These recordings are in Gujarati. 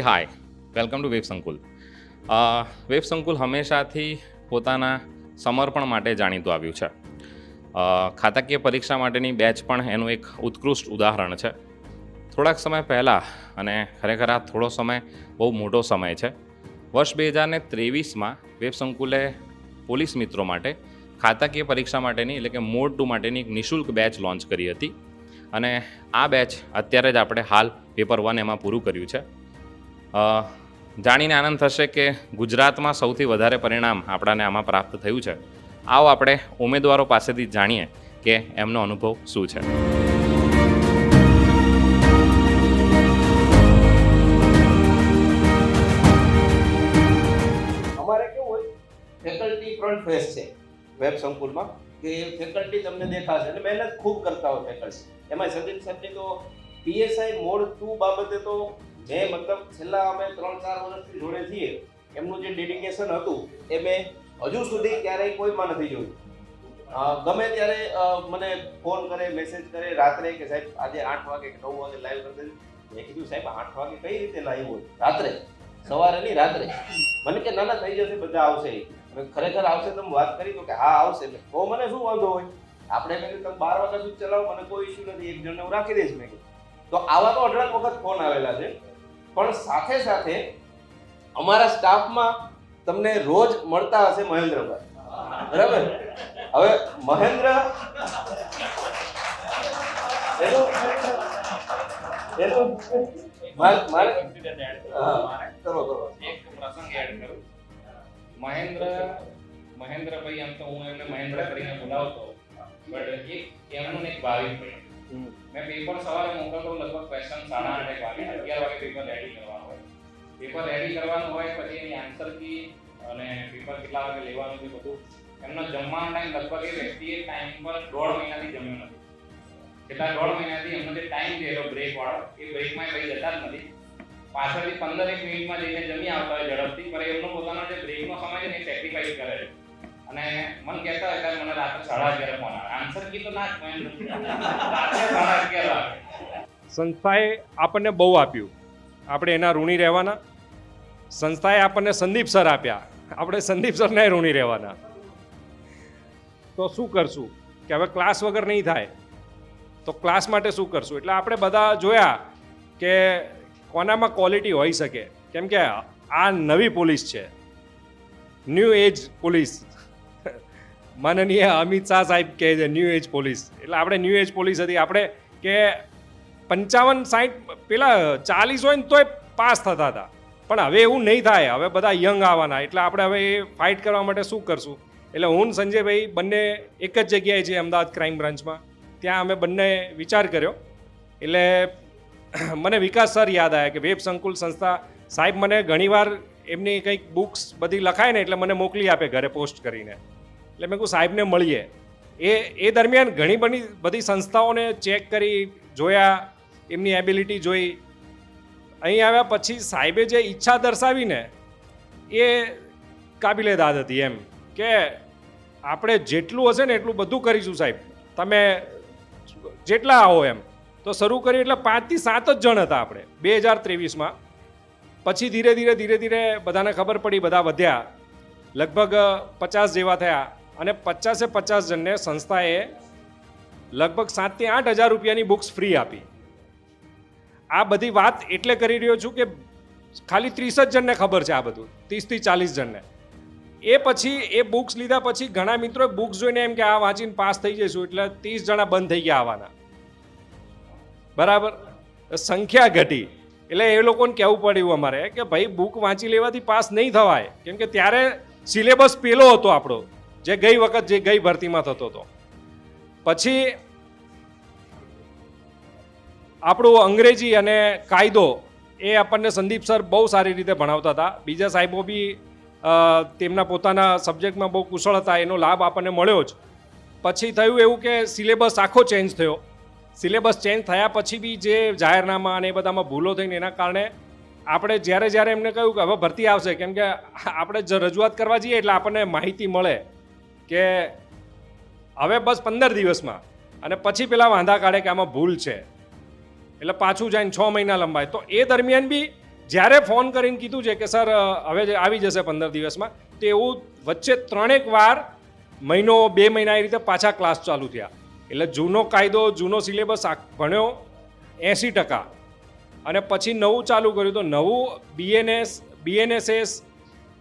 Hi welcome to web Sankul web Sankul હંમેશાથી પોતાના સમર્પણ માટે જાણીતું આવ્યું છે. અ, ખાતાકીય પરીક્ષા માટેની બેચ પણ એનું એક ઉત્કૃષ્ટ ઉદાહરણ છે. થોડાક સમય પહેલાં અને ખરેખર આ થોડો સમય બહુ મોટો સમય છે વર્ષ બે હજાર ને ત્રેવીસમાં વેબ સંકુલે પોલીસ મિત્રો માટે ખાતાકીય પરીક્ષા માટેની એટલે કે મોડ ટુ માટેની એક નિઃશુલ્ક બેચ લોન્ચ કરી હતી. અને આ બેચ અત્યારે જ આપણે હાલ પેપર વન એમાં પૂરું કર્યું છે. જાણીને આનંદ થશે કે ગુજરાતમાં સૌથી વધારે પરિણામ આપણાને આમાં પ્રાપ્ત થયું છે. આવો આપણે ઉમેદવારો પાસેથી જાણીએ કે એમનો અનુભવ શું છે. અમારે કેવું હોય? ફેકલ્ટી ફ્રન્ટ ફેસ છે વેબ સંકુલમાં, કે ફેકલ્ટી તમને દેખાશે. અને મહેનત ખૂબ કરતા હોય ફેકલ્ટી એમાં સંદીપ સાહેબની તો પીએસઆઈ મોડ ટુ બાબતે તો જે મતલબ છેલ્લા અમે ત્રણ ચાર વર્ષથી જોડે છીએ એમનું જે ડેડિકેશન હતું એ મેં હજુ સુધી ક્યારેય કોઈમાં નથી જોયું. ગમે ત્યારે મને ફોન કરે મેસેજ કરે રાત્રે કે સાહેબ આજે આઠ વાગે કે નવ વાગે લાઈવ કરી મેં કીધું સાહેબ આઠ વાગે કઈ રીતે લાઈવ હોય? રાત્રે. સવારે નહીં રાત્રે. મને કે ના ના થઈ જશે બધા આવશે. ખરેખર આવશે તમે વાત કરી તો કે હા આવશે. તો મને શું વાંધો હોય? આપણે મેં કીધું તમે બાર વાગ્યા સુધી ચલાવો મને કોઈ ઇશ્યુ નથી એક જણને હું રાખી દઈશ. મેં કીધું તો આવા તો અઢળક વખત ફોન આવેલા છે. પણ સાથે સાથે અમારા સ્ટાફમાં તમને રોજ મળતા હશે મહેન્દ્રભાઈ. બરાબર? હવે મહેન્દ્ર એનું મારે કરો કરો. એક પ્રસંગ એડ કરું. મહેન્દ્ર મહેન્દ્રભાઈ એમ તો હું એમને મહેન્દ્ર કરીને બોલાવતો. બટ એક એમનું એક ભાવિક. મેં પેપર સવારે મોકલતો લગભગ ક્વેશ્ચન સાડા આઠ વાગે, અગિયાર વાગે પેપર રેડી કરવાનું હોય. પેપર રેડી કરવાનું હોય પછી એની આન્સર કી અને પેપર કેટલા વાગે લેવાનું છે બધું. એમનો જમવાનો ટાઈમ લગભગ એ વ્યક્તિએ ટાઈમ પર દોઢ મહિનાથી જમ્યો નથી. કેટલા દોઢ મહિનાથી એમનો જે ટાઈમ દેલો બ્રેક વાળો, એ બ્રેકમાં ભાઈ જતા જ નથી. પાછળથી પંદર એક મિનિટમાં જઈને જમી આવતા હોય ઝડપથી, પણ એમનો પોતાનો જે બ્રેકનો સમય છે ને એ સેક્રિફાઈસ કરે છે. અને મને કહેતા મને સંસ્થાએ આપણને બહુ આપ્યું. આપણે એના ઋણી રહેવાના. સંસ્થાએ આપણને સંદીપ સર આપ્યા. આપણે સંદીપ સરને ઋણી રહેવાના. તો શું કરશું? કે હવે ક્લાસ વગર નહીં થાય. તો ક્લાસ માટે શું કરશું? એટલે આપણે બધા જોયા કે કોનામાં ક્વોલિટી હોઈ શકે. કેમ કે આ નવી પોલીસ છે. ન્યૂ એજ પોલીસ માનનીય અમિત શાહ સાહેબ કહે છે ન્યૂ એજ પોલીસ એટલે આપણે ન્યૂ એજ પોલીસ હતી. આપણે કે પંચાવન સાઠ પેલા ચાલીસ હોય ને તોય પાસ થતા હતા. પણ હવે એવું નહીં થાય. હવે બધા યંગ આવવાના. એટલે આપણે હવે એ ફાઇટ કરવા માટે શું કરશું? એટલે હું સંજયભાઈ બંને એક જ જગ્યાએ છે અમદાવાદ ક્રાઇમ બ્રાન્ચમાં ત્યાં અમે બંને વિચાર કર્યો. એટલે મને વિકાસ સર યાદ આવ્યા કે વેબ સંકુલ સંસ્થા સાહેબ મને ઘણીવાર એમની કંઈક બુક્સ બધી લખાય ને એટલે મને મોકલી આપે ઘરે પોસ્ટ કરીને. એટલે મેં કહું સાહેબને મળીએ. એ એ દરમિયાન ઘણી બધી બધી સંસ્થાઓને ચેક કરી, જોયા, એમની એબિલિટી જોઈ. અહીં આવ્યા પછી સાહેબે જે ઈચ્છા દર્શાવીને એ કાબિલે દાદ હતી એમ કે આપણે જેટલું હશે ને એટલું બધું કરીશું સાહેબ. તમે જેટલા આવો એમ. તો શરૂ કરી એટલે પાંચથી સાત જ જણ હતા આપણે, બે હજાર ત્રેવીસમાં. પછી ધીરે ધીરે ધીરે ધીરે બધાને ખબર પડી, બધા વધ્યા. લગભગ પચાસ જેવા થયા. અને પચાસે પચાસ જણને સંસ્થાએ લગભગ સાતથી આઠ હજાર રૂપિયાની બુક્સ ફ્રી આપી. આ બધી વાત એટલે કરી રહ્યો છું કે ખાલી ત્રીસ જ જણને ખબર છે આ બધું ત્રીસથી ચાલીસ જણને. એ પછી એ બુક્સ લીધા પછી ઘણા મિત્રોએ બુક્સ જોઈને એમ કે આ વાંચીને પાસ થઈ જઈશું એટલે ત્રીસ જણા બંધ થઈ ગયા આવવાના બરાબર? સંખ્યા ઘટી. એટલે એ લોકોને કહેવું પડ્યું અમારે કે ભાઈ બુક વાંચી લેવાથી પાસ નહીં થવાય. કેમ કે ત્યારે સિલેબસ પેલો હતો આપણો. જે ગઈ વખત જે ગઈ ભરતીમાં થતો હતો. પછી આપણું અંગ્રેજી અને કાયદો એ આપણને સંદીપ સર બહુ સારી રીતે ભણાવતા હતા. બીજા સાહેબો બી તેમના પોતાના સબ્જેક્ટમાં બહુ કુશળ હતા, એનો લાભ આપણને મળ્યો જ. પછી થયું એવું કે સિલેબસ આખો ચેન્જ થયો. સિલેબસ ચેન્જ થયા પછી બી જે જાહેરનામા અને એ બધામાં ભૂલો થઈને એના કારણે આપણે જ્યારે જ્યારે એમને કહ્યું કે હવે ભરતી આવશે, કેમ કે આપણે રજૂઆત કરવા જઈએ એટલે આપણને માહિતી મળે. કે હવે બસ પંદર દિવસમાં. અને પછી પેલા વાંધા કાઢે કે આમાં ભૂલ છે. એટલે પાછું જઈને છ મહિના લંબાય. તો એ દરમિયાન બી જ્યારે ફોન કરીને કીધું છે કે સર, હવે આવી જશે પંદર દિવસમાં, તો એવું વચ્ચે ત્રણેક વાર મહિનો, બે મહિના એ રીતે પાછા ક્લાસ ચાલુ થયા. એટલે જૂનો કાયદો, જૂનો સિલેબસ ભણ્યો એંસી ટકા. અને પછી નવું ચાલુ કર્યું. તો નવું બીએનએસ બીએનએસએસ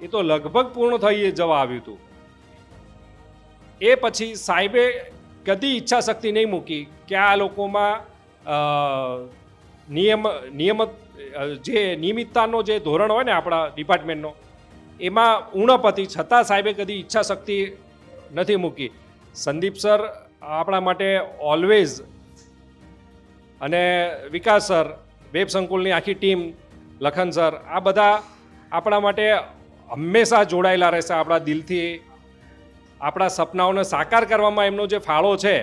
એ તો લગભગ પૂર્ણ થઈ જવા આવ્યું હતું. એ પછી સાહેબે કદી ઈચ્છા શક્તિ નહીં મૂકી કે આ લોકોમાં નિયમ નિયમત જે નિયમિતતાનો જે ધોરણ હોય ને આપણા ડિપાર્ટમેન્ટનો, એમાં ઉણપ હતી. છતાં સાહેબે કદી ઈચ્છા શક્તિ નથી મૂકી. સંદીપ સર, આપણા માટે ઓલવેઝ અને વિકાસ સર, વેબ સંકુલની આખી ટીમ, લખન સર, આ બધા આપણા માટે હંમેશા જોડાયેલા રહેશે આપણા દિલથી. આપણા સપનાઓને સાકાર કરવામાં એમનો જે ફાળો છે,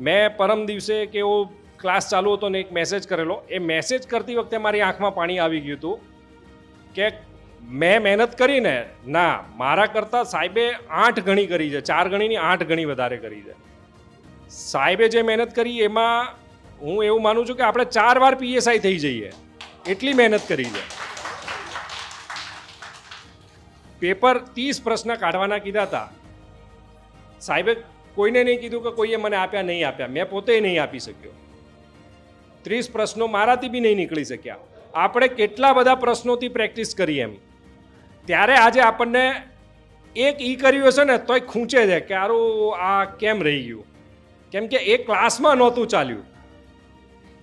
મેં પરમ દિવસે કે એવો ક્લાસ ચાલુ હતો ને એક મેસેજ કરેલો, એ મેસેજ કરતી વખતે મારી આંખમાં પાણી આવી ગયું હતું કે મેં મહેનત કરીને, ના, મારા કરતાં સાહેબે આઠ ગણી કરી છે, ચાર ગણીની આઠ ગણી વધારે કરી છે. સાહેબે જે મહેનત કરી એમાં હું એવું માનું છું કે આપણે ચાર વાર પીએસઆઈ થઈ જઈએ, એટલી મહેનત કરી છે. પેપર ત્રીસ પ્રશ્ન કાઢવાના કીધા હતા. સાહેબે કોઈને નહીં કીધું કે કોઈએ મને આપ્યા, નહીં આપ્યા. મેં પોતે નહીં આપી શક્યો. ત્રીસ પ્રશ્નો મારાથી બી નહીં નીકળી શક્યા. આપણે કેટલા બધા પ્રશ્નોથી પ્રેક્ટિસ કરી એમ. ત્યારે આજે આપણને એક ઈ કર્યું હશે ને, તોય ખૂંચે છે કે આરું આ કેમ રહી ગયું? કેમ કે એ ક્લાસમાં નહોતું ચાલ્યું.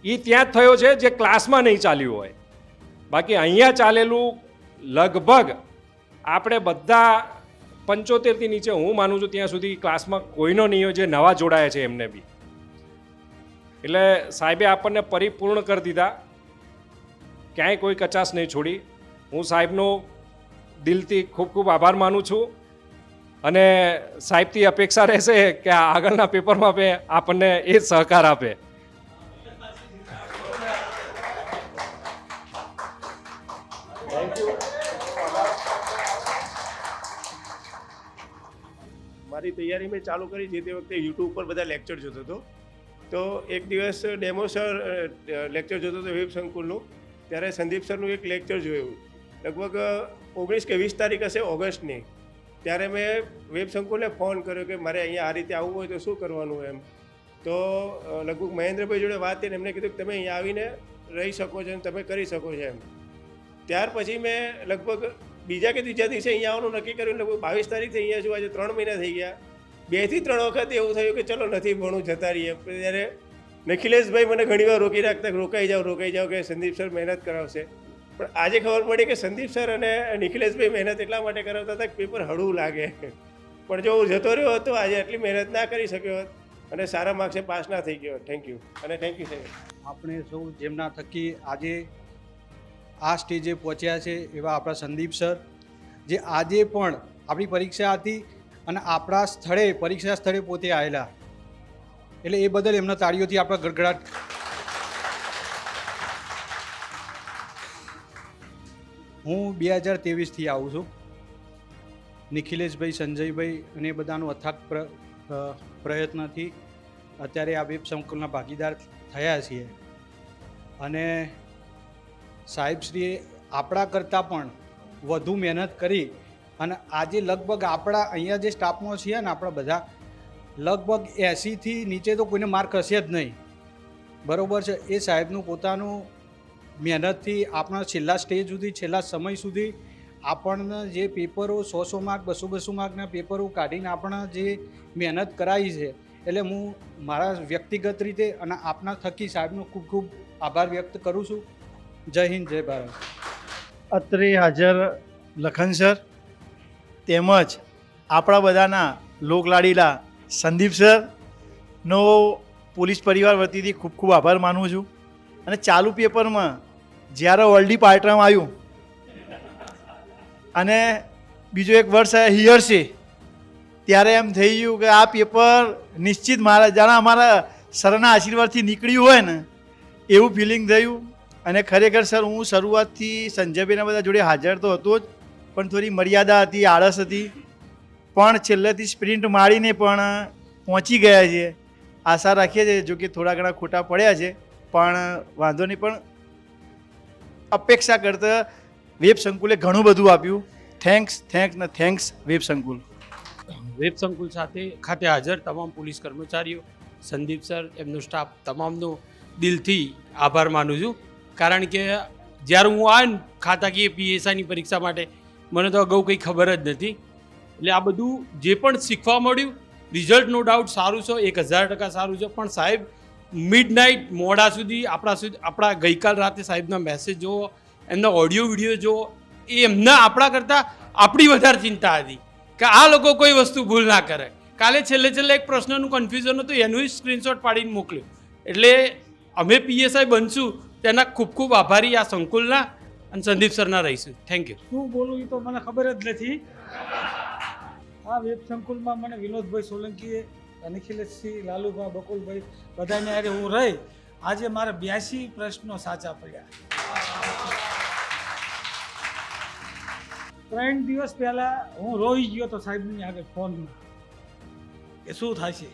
એ ત્યાં જ થયો છે જે ક્લાસમાં નહીં ચાલ્યું હોય. બાકી અહીંયા ચાલેલું લગભગ આપણે બધા પંચોતેરથી નીચે હું માનું છું ત્યાં સુધી ક્લાસમાં કોઈનો નહીં હોય, જે નવા જોડાયા છે એમને બી. એટલે સાહેબે આપણને પરિપૂર્ણ કરી દીધા. ક્યાંય કોઈ કચાશ નહીં છોડી. હું સાહેબનો દિલથી ખૂબ ખૂબ આભાર માનું છું. અને સાહેબથી અપેક્ષા રહેશે કે આગળના પેપરમાં આપણને એ સહકાર આપે. મારી તૈયારી મેં ચાલુ કરી જે તે વખતે યુટ્યુબ પર બધા લેક્ચર જોતો હતો. તો એક દિવસ ડેમો સર લેક્ચર જોતો હતો વેબ સંકુલનું. ત્યારે સંદીપ સરનું એક લેક્ચર જોયું. લગભગ ઓગણીસ કે વીસ તારીખ હશે ઓગસ્ટની. ત્યારે મેં વેબ સંકુલને ફોન કર્યો કે મારે અહીંયા આ રીતે આવવું હોય તો શું કરવાનું એમ. તો લગભગ મહેન્દ્રભાઈ જોડે વાત થઈને એમને કીધું કે તમે અહીંયા આવીને રહી શકો છો અને તમે કરી શકો છો એમ. ત્યાર પછી મેં લગભગ બીજા કે ત્રીજા દિવસે અહીંયા આવવાનું નક્કી કર્યું લગભગ બાવીસ તારીખથી અહીંયા છું, આજે ત્રણ મહિના થઈ ગયા. બેથી ત્રણ વખત એવું થયું કે ચલો નથી ભણું, જતા રહીએ. ત્યારે નિખિલેશભાઈ મને ઘણીવાર રોકી રાખતા રોકાઈ જાઓ રોકાઈ જાઓ કે સંદીપ સર મહેનત કરાવશે. પણ આજે ખબર પડી કે સંદીપ સર અને નિખિલેશભાઈ મહેનત એટલા માટે કરાવતા હતા કે પેપર હળવું લાગે. પણ જો હું જતો રહ્યો હતો, આજે આટલી મહેનત ના કરી શક્યો હોત અને સારા માર્ક્સે પાસ ના થઈ ગયો થેન્ક યુ અને થેન્ક યુ સાહેબ આપણે સૌ જેમના થકી આજે આ સ્ટેજે પહોંચ્યા છે એવા આપણા સંદીપ સર, જે આજે પણ આપણી પરીક્ષા હતી અને આપણા સ્થળે, પરીક્ષા સ્થળે પોતે આવેલા. એટલે એ બદલ એમના તાળીઓથી આપણા ગડગડાટ હું બે હજાર ત્રેવીસથી આવું છું. નિખિલેશભાઈ, સંજયભાઈ અને એ બધાનો અથાગ પ્ર પ્રયત્નથી અત્યારે આ વેબ સંકુલના ભાગીદાર થયા છીએ. અને સાહેબશ્રીએ આપણા કરતાં પણ વધુ મહેનત કરી અને આજે લગભગ આપણા અહીંયા જે સ્ટાફમાં છીએ ને આપણા બધા, લગભગ એંસીથી નીચે તો કોઈને માર્ક હશે જ નહીં. બરાબર છે, એ સાહેબનું પોતાનું મહેનતથી આપણા છેલ્લા સ્ટેજ સુધી, છેલ્લા સમય સુધી આપણને જે પેપરો સો સો માર્ક બસો બસો માર્કના પેપરો કાઢીને આપણા જે મહેનત કરાવી છે, એટલે હું મારા વ્યક્તિગત રીતે અને આપના થકી સાહેબનો ખૂબ ખૂબ આભાર વ્યક્ત કરું છું. જય હિન્દ, જય ભારત. અત્રે હાજર લખન સર તેમજ આપણા બધાના લોકલાડીલા સંદીપ સરનો પોલીસ પરિવાર વતીથી ખૂબ ખૂબ આભાર માનું છું. અને ચાલુ પેપરમાં જ્યારે વર્લ્ડી પાર્ટરામ આવ્યું અને બીજો એક વર્ષ હિયર છે, ત્યારે એમ થઈ ગયું કે આ પેપર નિશ્ચિત મારા, જાણે અમારા સરના આશીર્વાદથી નીકળ્યું હોય ને, એવું ફિલિંગ થયું. અને ખરેખર, સર, હું શરૂઆતથી સંજયભાઈના બધા જોડે હાજર તો હતો જ, પણ થોડી મર્યાદા હતી, આળસ હતી. પણ છેલ્લેથી સ્પ્રિન્ટ મારીને પણ પહોંચી ગયા છે. આશા રાખીએ છીએ, જો કે થોડા ઘણા ખોટા પડ્યા છે, પણ વાંધો નહીં, પણ અપેક્ષા કરતાં વેબ સંકુલે ઘણું બધું આપ્યું. થેન્ક્સ થેન્ક્સ ને thanks web Sankul. Web Sankul સાથે ખાતે હાજર તમામ પોલીસ કર્મચારીઓ, સંદીપ સર, એમનો સ્ટાફ તમામનો દિલથી આભાર માનું છું. કારણ કે જ્યારે હું આ ખાતાકીય પીએસઆઈની પરીક્ષા માટે, મને તો અગાઉ કંઈ ખબર જ નથી. એટલે આ બધું જે પણ શીખવા મળ્યું રિઝલ્ટ નો ડાઉટ સારું છે, એક હજાર ટકા સારું છે. પણ સાહેબ મિડ નાઇટ મોડા સુધી, આપણા સુધી, આપણા ગઈકાલ રાતે સાહેબના મેસેજ જુઓ, એમના ઓડિયો વીડિયો જુઓ, એ એમના આપણા કરતાં આપણી વધારે ચિંતા હતી કે આ લોકો કોઈ વસ્તુ ભૂલ ના કરે. કાલે છેલ્લે છેલ્લે એક પ્રશ્નનું કન્ફ્યુઝન હતું, એનું સ્ક્રીનશોટ પાડીને મોકલ્યું. એટલે અમે પીએસઆઈ બનશું તેના ખૂબ ખૂબ આભારી આ સંકુલના અને સંદીપ સરના રહીશું. થેન્ક યુ શું બોલું એ તો મને ખબર જ નથી. આ વેબ સંકુલમાં મને વિનોદભાઈ સોલંકીએ નિખિલેશસિંહ લાલુભાઈ બકુલભાઈ બધાને અરે હું રહી. આજે મારે બ્યાસી પ્રશ્નો સાચા પડ્યા. ત્રણ દિવસ પહેલા હું રોઈ ગયો તો સાહેબની આગળ ફોનમાં. કે શું થશે?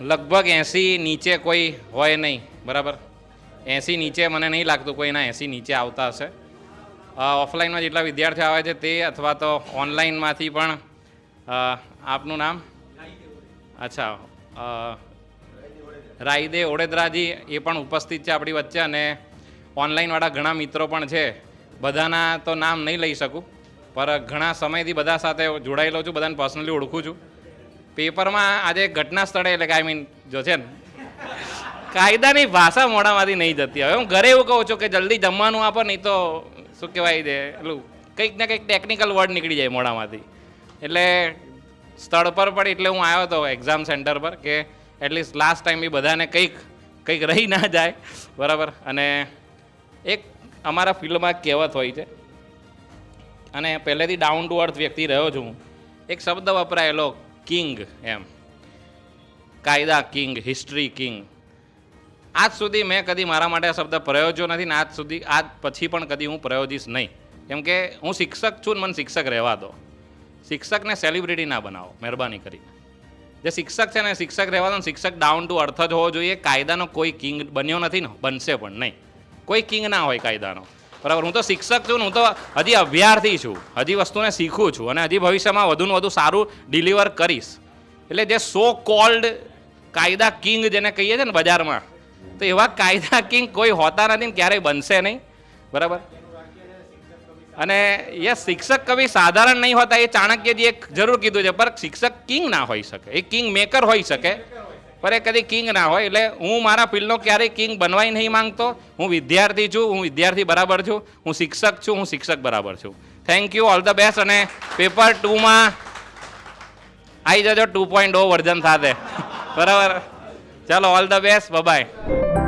લગભગ એંસી નીચે કોઈ હોય નહીં, બરાબર? એંસી નીચે મને નહીં લાગતું કોઈના એંસી નીચે આવતા હશે. ઓફલાઈનમાં જેટલા વિદ્યાર્થીઓ આવે છે તે અથવા તો ઓનલાઈનમાંથી પણ આપનું નામ? અચ્છા રાયદે ઓડેદરાજી એ પણ ઉપસ્થિત છે આપણી વચ્ચે અને ઓનલાઈનવાળા ઘણા મિત્રો પણ છે. બધાના તો નામ નહીં લઈ શકું, પર ઘણા સમયથી બધા સાથે જોડાયેલો છું, બધાને પર્સનલી ઓળખું છું. પેપરમાં આજે ઘટના સ્થળે, એટલે કે આઈ મીન જો છે ને, કાયદાની ભાષા મોઢામાંથી નહીં જતી. હવે હું ઘરે એવું કહું છું કે જલ્દી જમવાનું આપો, નહીં તો શું કહેવાય છે એટલું કંઈક ને કંઈક ટેકનિકલ વર્ડ નીકળી જાય મોઢામાંથી એટલે સ્થળ પર પણ એટલે હું આવ્યો હતો એક્ઝામ સેન્ટર પર કે એટલીસ્ટ લાસ્ટ ટાઈમ બી બધાને કંઈક કંઈક રહી ના જાય. બરાબર? અને એક અમારા ફિલ્ડમાં કહેવત હોય છે. અને પહેલેથી ડાઉન ટુ અર્થ વ્યક્તિ રહ્યો છું એક શબ્દ વપરાયેલો કિંગ એમ. કાયદા કિંગ હિસ્ટ્રી કિંગ. આજ સુધી મેં કદી મારા માટે આ શબ્દ પ્રયોજ્યો નથી ને આજ સુધી, આજ પછી પણ કદી હું પ્રયોજીશ નહીં. કેમ કે હું શિક્ષક છું ને મને શિક્ષક રહેવા દો. શિક્ષકને સેલિબ્રિટી ના બનાવો, મહેરબાની કરીને. જે શિક્ષક છે ને શિક્ષક રહેવા દો શિક્ષક ડાઉન ટુ અર્થ જ હોવો જોઈએ. કાયદાનો કોઈ કિંગ બન્યો નથી ને, બનશે પણ નહીં. કોઈ કિંગ ના હોય કાયદાનો. બરાબર. હું તો શિક્ષક છું હું તો હજી અભ્યાર્થી છું. હજી વસ્તુને શીખું છું અને હજી ભવિષ્યમાં વધુને વધુ સારું ડિલિવર કરીશ. એટલે જે સો કોલ્ડ કાયદા કિંગ જેને કહીએ છીએ ને બજારમાં, તો એવા કાયદા કિંગ કોઈ હોતા નથી ને ક્યારેય બનશે નહીં. બરાબર? અને યસ શિક્ષક કવિ સાધારણ નહીં હોતા, એ ચાણક્યજી એક જરૂર કીધું છે, પર શિક્ષક કિંગ ના હોઈ શકે. એ કિંગ મેકર હોઈ શકે. પર એ કદી કિંગ ના હોય એટલે હું મારા ફિલ્ડનો ક્યારેય કિંગ બનવાય નહીં માંગતો. હું વિદ્યાર્થી છું, હું વિદ્યાર્થી બરાબર છું, હું શિક્ષક છું, હું શિક્ષક બરાબર છું. Thank you all the best અને પેપર ટુમાં આવી જજો ટુ પોઈન્ટ ઓ વર્ઝન સાથે. બરાબર. ચાલો ઓલ ધ બેસ્ટ બાય